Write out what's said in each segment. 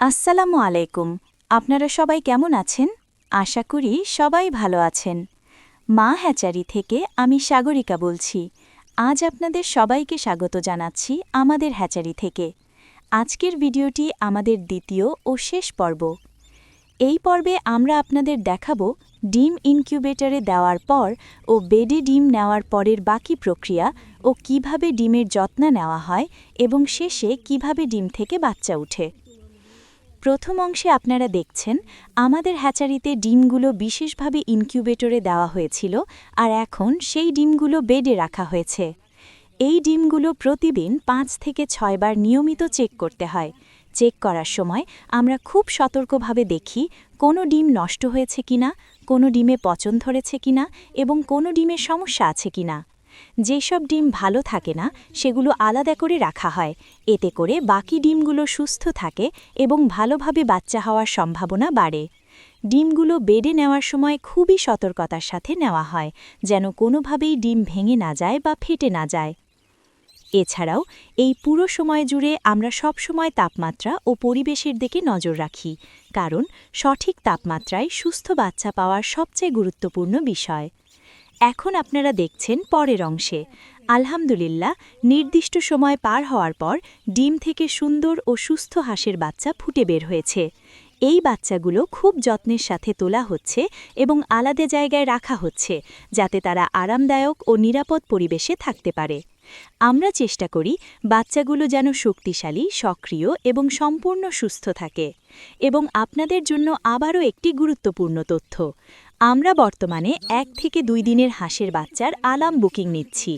আসসালামু আলাইকুম। আপনারা সবাই কেমন আছেন? আশা করি সবাই ভালো আছেন। মা হ্যাচারি থেকে আমি সাগরিকা বলছি। আজ আপনাদের সবাইকে স্বাগত জানাচ্ছি আমাদের হ্যাচারি থেকে। আজকের ভিডিওটি আমাদের দ্বিতীয় ও শেষ পর্ব। এই পর্বে আমরা আপনাদের দেখাবো ডিম ইনকিউবেটরে দেওয়ার পর ও বেডে ডিম নেওয়ার পরের বাকি প্রক্রিয়া ও কীভাবে ডিমের যত্ন নেওয়া হয় এবং শেষে কীভাবে ডিম থেকে বাচ্চা উঠে প্রথম অংশে আপনারা দেখছেন, আমাদের হ্যাচারিতে ডিমগুলো বিশেষভাবে ইনকিউবেটরে দেওয়া হয়েছিল আর এখন সেই ডিমগুলো বেডে রাখা হয়েছে। এই ডিমগুলো প্রতিদিন পাঁচ থেকে ছয়বার নিয়মিত চেক করতে হয়। চেক করার সময় আমরা খুব সতর্কভাবে দেখি, কোনো ডিম নষ্ট হয়েছে কিনা, কোনো ডিমে পচন ধরেছে কিনা এবং কোনো ডিমে সমস্যা আছে কিনা। যেসব ডিম ভালো থাকে না, সেগুলো আলাদা করে রাখা হয়। এতে করে বাকি ডিমগুলো সুস্থ থাকে এবং ভালোভাবে বাচ্চা হওয়ার সম্ভাবনা বাড়ে। ডিমগুলো বেডে নেওয়ার সময় খুবই সতর্কতার সাথে নেওয়া হয়, যেন কোনোভাবেই ডিম ভেঙে না যায় বা ফেটে না যায়। এছাড়াও, এই পুরো সময় জুড়ে আমরা সব সময় তাপমাত্রা ও পরিবেশের দিকে নজর রাখি, কারণ সঠিক তাপমাত্রায় সুস্থ বাচ্চা পাওয়ার সবচেয়ে গুরুত্বপূর্ণ বিষয়। এখন আপনারা দেখছেন পরের অংশে। আলহামদুলিল্লাহ, নির্দিষ্ট সময় পার হওয়ার পর ডিম থেকে সুন্দর ও সুস্থ হাঁসের বাচ্চা ফুটে বের হয়েছে। এই বাচ্চাগুলো খুব যত্নের সাথে তোলা হচ্ছে এবং আলাদা জায়গায় রাখা হচ্ছে যাতে তারা আরামদায়ক ও নিরাপদ পরিবেশে থাকতে পারে। আমরা চেষ্টা করি বাচ্চাগুলো যেন শক্তিশালী, সক্রিয় এবং সম্পূর্ণ সুস্থ থাকে এবং আপনাদের জন্য আবারও একটি গুরুত্বপূর্ণ তথ্য। আমরা বর্তমানে এক থেকে দুই দিনের হাঁসের বাচ্চার আলাম বুকিং নিচ্ছি।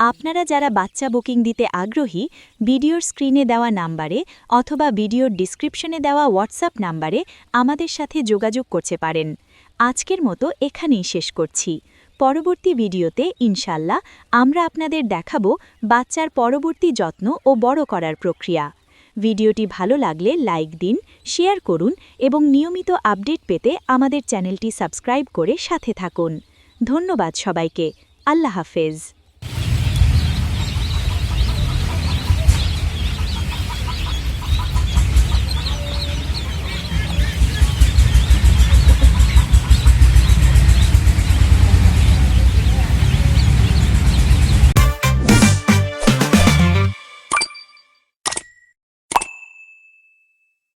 আপনারা যারা বাচ্চা বুকিং দিতে আগ্রহী, ভিডিওর স্ক্রিনে দেওয়া নাম্বারে অথবা ভিডিওর ডিসক্রিপশনে দেওয়া হোয়াটসঅ্যাপ নাম্বারে আমাদের সাথে যোগাযোগ করতে পারেন। আজকের মতো এখানেই শেষ করছি। পরবর্তী ভিডিওতে ইনশাল্লাহ আমরা আপনাদের দেখাবো বাচ্চার পরবর্তী যত্ন ও বড় করার প্রক্রিয়া। ভিডিওটি ভালো লাগলে লাইক দিন, শেয়ার করুন এবং নিয়মিত আপডেট পেতে আমাদের চ্যানেলটি সাবস্ক্রাইব করে সাথে থাকুন। ধন্যবাদ সবাইকে। আল্লাহ হাফেজ।